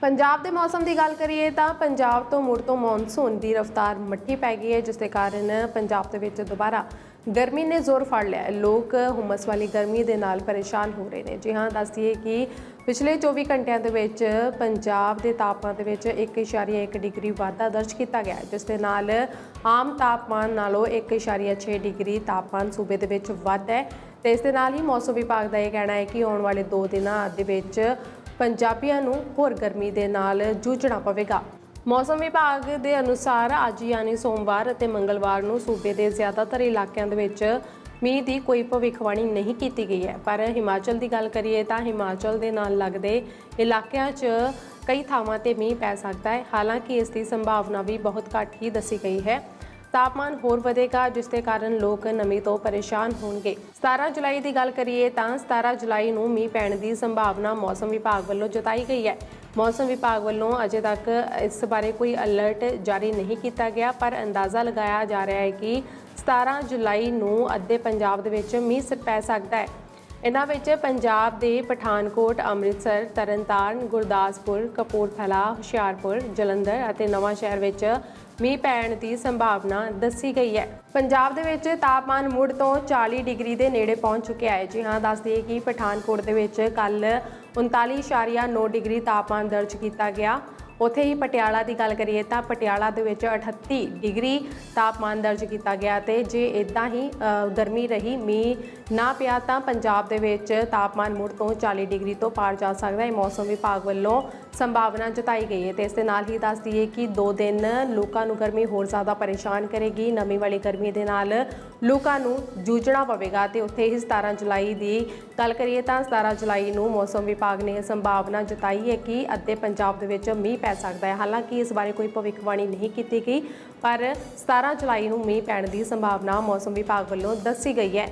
ਪੰਜਾਬ ਦੇ ਮੌਸਮ ਦੀ ਗੱਲ ਕਰੀਏ ਤਾਂ ਪੰਜਾਬ ਤੋਂ ਮੁੜ ਤੋਂ ਮੌਨਸੂਨ ਦੀ ਰਫ਼ਤਾਰ ਮੱਠੀ ਪੈ ਗਈ ਹੈ, ਜਿਸ ਦੇ ਕਾਰਨ ਪੰਜਾਬ ਦੇ ਵਿੱਚ ਦੁਬਾਰਾ ਗਰਮੀ ਨੇ ਜ਼ੋਰ ਫੜ ਲਿਆ ਹੈ। ਲੋਕ ਹੁਮਸ ਵਾਲੀ ਗਰਮੀ ਦੇ ਨਾਲ ਪਰੇਸ਼ਾਨ ਹੋ ਰਹੇ ਨੇ। ਜੀ ਹਾਂ ਦੱਸਦੀਏ ਕਿ ਪਿਛਲੇ 24 ਘੰਟਿਆਂ ਦੇ ਵਿੱਚ ਪੰਜਾਬ ਦੇ ਤਾਪਮਾਨ ਦੇ ਵਿੱਚ 1.1 ਡਿਗਰੀ ਵਾਧਾ ਦਰਜ ਕੀਤਾ ਗਿਆ ਜਿਸ ਦੇ ਨਾਲ ਆਮ ਤਾਪਮਾਨ ਨਾਲੋਂ 1.6 ਡਿਗਰੀ ਤਾਪਮਾਨ ਸੂਬੇ ਦੇ ਵਿੱਚ ਵੱਧ ਹੈ। ਤੇ ਇਸ ਦੇ ਨਾਲ ਹੀ ਮੌਸਮ ਵਿਭਾਗ ਦਾ ਇਹ ਕਹਿਣਾ ਹੈ ਕਿ ਆਉਣ ਵਾਲੇ 2 ਦਿਨਾਂ ਦੇ ਵਿੱਚ ਪੰਜਾਬੀਆਂ ਨੂੰ ਹੋਰ ਗਰਮੀ ਦੇ ਨਾਲ ਜੂਝਣਾ ਪਵੇਗਾ। ਮੌਸਮ ਵਿਭਾਗ ਦੇ ਅਨੁਸਾਰ ਅੱਜ ਯਾਨੀ ਸੋਮਵਾਰ ਅਤੇ ਮੰਗਲਵਾਰ ਨੂੰ ਸੂਬੇ ਦੇ ਜ਼ਿਆਦਾਤਰ ਇਲਾਕਿਆਂ ਦੇ ਵਿੱਚ ਮੀਂਹ ਦੀ ਕੋਈ ਭਵਿੱਖਬਾਣੀ ਨਹੀਂ ਕੀਤੀ ਗਈ ਹੈ। ਪਰ ਹਿਮਾਚਲ ਦੀ ਗੱਲ ਕਰੀਏ ਤਾਂ ਹਿਮਾਚਲ ਦੇ ਨਾਲ ਲੱਗਦੇ ਇਲਾਕਿਆਂ 'ਚ ਕਈ ਥਾਵਾਂ ਤੇ ਮੀਂਹ ਪੈ ਸਕਦਾ ਹੈ। ਹਾਲਾਂਕਿ ਇਸ ਦੀ ਸੰਭਾਵਨਾ ਵੀ ਬਹੁਤ ਘੱਟ ਹੀ ਦੱਸੀ ਗਈ ਹੈ। ਤਾਪਮਾਨ ਹੋਰ ਵਧੇਗਾ, ਜਿਸ ਦੇ ਕਾਰਨ ਲੋਕ ਨਮੀ ਤੋਂ ਪਰੇਸ਼ਾਨ ਹੋਣਗੇ। 17 ਜੁਲਾਈ ਦੀ ਗੱਲ ਕਰੀਏ ਤਾਂ 17 ਜੁਲਾਈ ਨੂੰ ਮੀਂਹ ਪੈਣ ਦੀ ਸੰਭਾਵਨਾ ਮੌਸਮ ਵਿਭਾਗ ਵੱਲੋਂ ਜਤਾਈ ਗਈ ਹੈ। ਮੌਸਮ ਵਿਭਾਗ ਵੱਲੋਂ ਅਜੇ ਤੱਕ ਇਸ ਬਾਰੇ ਕੋਈ ਅਲਰਟ ਜਾਰੀ ਨਹੀਂ ਕੀਤਾ ਗਿਆ, ਪਰ ਅੰਦਾਜ਼ਾ ਲਗਾਇਆ ਜਾ ਰਿਹਾ ਹੈ ਕਿ 17 ਜੁਲਾਈ ਨੂੰ ਅੱਧੇ ਪੰਜਾਬ ਦੇ ਵਿੱਚ ਮੀਂਹ ਸਿਰ ਪੈ ਸਕਦਾ ਹੈ। ਇਹਨਾਂ ਵਿੱਚ ਪੰਜਾਬ ਦੇ ਪਠਾਨਕੋਟ, ਅੰਮ੍ਰਿਤਸਰ, ਤਰਨਤਾਰਨ, ਗੁਰਦਾਸਪੁਰ, ਕਪੂਰਥਲਾ, ਹੁਸ਼ਿਆਰਪੁਰ, ਜਲੰਧਰ ਅਤੇ ਨਵਾਂ ਸ਼ਹਿਰ ਵਿੱਚ ਮੀਂਹ ਪੈਣ ਦੀ ਸੰਭਾਵਨਾ ਦੱਸੀ ਗਈ ਹੈ। ਪੰਜਾਬ ਦੇ ਵਿੱਚ ਤਾਪਮਾਨ ਮੁੜ ਤੋਂ 40 ਡਿਗਰੀ ਦੇ ਨੇੜੇ ਪਹੁੰਚ ਚੁੱਕਿਆ ਹੈ। ਜੀ ਹਾਂ ਦੱਸ ਦਈਏ ਕਿ ਪਠਾਨਕੋਟ ਦੇ ਵਿੱਚ ਕੱਲ 39.9 ਡਿਗਰੀ ਤਾਪਮਾਨ ਦਰਜ ਕੀਤਾ ਗਿਆ। ਉੱਥੇ ਹੀ ਪਟਿਆਲਾ ਦੀ ਗੱਲ ਕਰੀਏ ਤਾਂ ਪਟਿਆਲਾ ਦੇ ਵਿੱਚ 38 ਡਿਗਰੀ ਤਾਪਮਾਨ ਦਰਜ ਕੀਤਾ ਗਿਆ ਤੇ ਜੇ ਇਦਾਂ ਹੀ ਗਰਮੀ ਰਹੀ, ਮੀਂਹ ਨਾ ਪਿਆ ਤਾਂ ਪੰਜਾਬ ਦੇ ਵਿੱਚ ਤਾਪਮਾਨ ਮੁੜ ਤੋਂ 40 ਡਿਗਰੀ ਤੋਂ ਪਾਰ ਜਾ ਸਕਦਾ ਹੈ। ਮੌਸਮ ਵਿਭਾਗ ਵੱਲੋਂ ਸੰਭਾਵਨਾ ਜਤਾਈ ਗਈ ਹੈ ਤੇ ਇਸ ਦੇ ਨਾਲ ਹੀ ਦੱਸ ਦਈਏ ਕਿ 2 ਦਿਨ ਲੋਕਾਂ ਨੂੰ ਗਰਮੀ ਹੋਰ ਜ਼ਿਆਦਾ ਪਰੇਸ਼ਾਨ ਕਰੇਗੀ। ਨਵੀਂ ਵਾਲੀ ਗਰਮੀ ਦੇ ਨਾਲ ਲੋਕਾਂ ਨੂੰ ਜੂਝਣਾ ਪਵੇਗਾ ਤੇ ਉੱਥੇ ਹੀ 17 ਜੁਲਾਈ ਦੀ ਗੱਲ ਕਰੀਏ ਤਾਂ 17 ਜੁਲਾਈ ਨੂੰ ਮੌਸਮ ਵਿਭਾਗ ਨੇ ਇਹ ਸੰਭਾਵਨਾ ਜਤਾਈ ਹੈ ਕਿ ਅੱਧੇ ਪੰਜਾਬ ਦੇ ਵਿੱਚ ਮੀਂਹ ਪੈ ਸਕਦਾ ਹੈ। ਹਾਲਾਂਕਿ ਇਸ ਬਾਰੇ ਕੋਈ ਭਵਿੱਖਬਾਣੀ ਨਹੀਂ ਕੀਤੀ ਗਈ, ਪਰ 17 ਜੁਲਾਈ ਨੂੰ ਮੀਂਹ ਪੈਣ ਦੀ ਸੰਭਾਵਨਾ ਮੌਸਮ ਵਿਭਾਗ ਵੱਲੋਂ ਦੱਸੀ ਗਈ ਹੈ।